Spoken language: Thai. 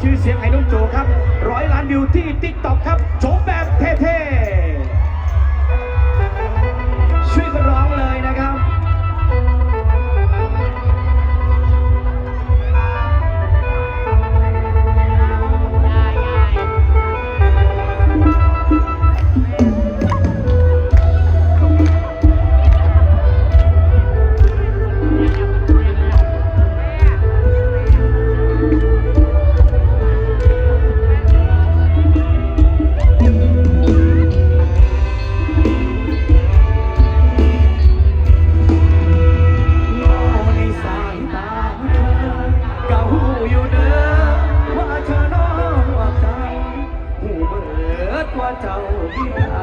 ชื่อเสียงไอ้นุ่มโจครับร้อยล้านวิวที่ติ๊กต็อกครับ เจ้าที่ไท